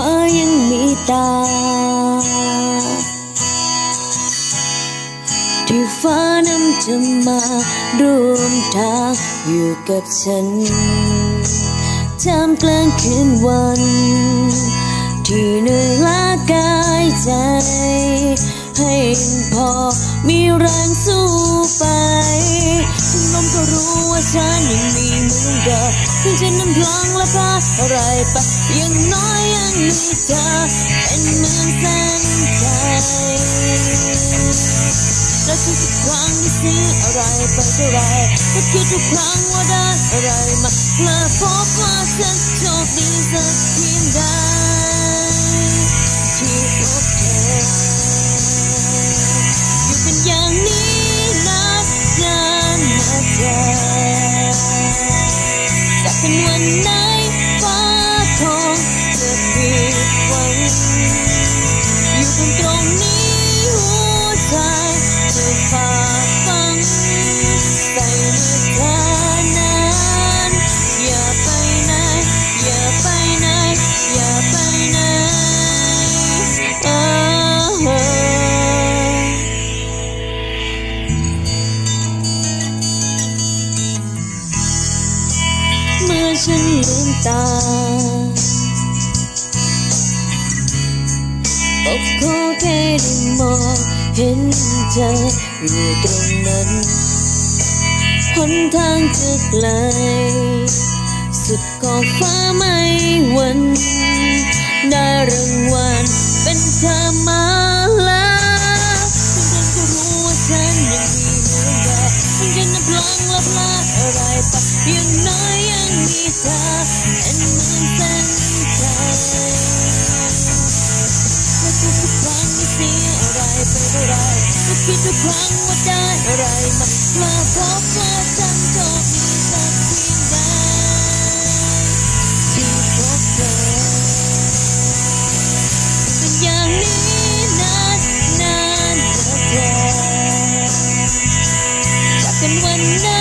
ฟ้ายังมีตา ที่ฟ้านำจะมาร่วมทางอยู่กับฉันท่ามกลางคืนวัน ที่เหนื่อยล้ากายใจ ให้พอมีแรงสู้ไปถึงลมก็รู้ว่าฉันยัง เหมือซึ่งจะนำพลังและพลาดอะไรไปอย่างน้อยยังมีเธอเป็นเหมือนเส้นใจและทุกครั้งที่เสียอะไรไปเท่าไรก็คิดทุกครั้งว่าได้อะไรมาเพื่อพบว่าฉันโชคดีสักเพียงใด อฉันลืมตาก็ขอแค่ได้มองเห็นเธออยู่ตรงนั้นหนทางจะไกล สุดขอบฟ้าไม่หวันได้รางวัลเป็นเธอมา จะนับลองละพลาดอะไรไปอย่างน้อยยังมีเธอเป็นเหมือนเส้นใจและทุกๆครั้งที่เสียอะไรไปเท่าไรก็คิดทุกครั้งว่าได้อะไรมามาพบว่า And when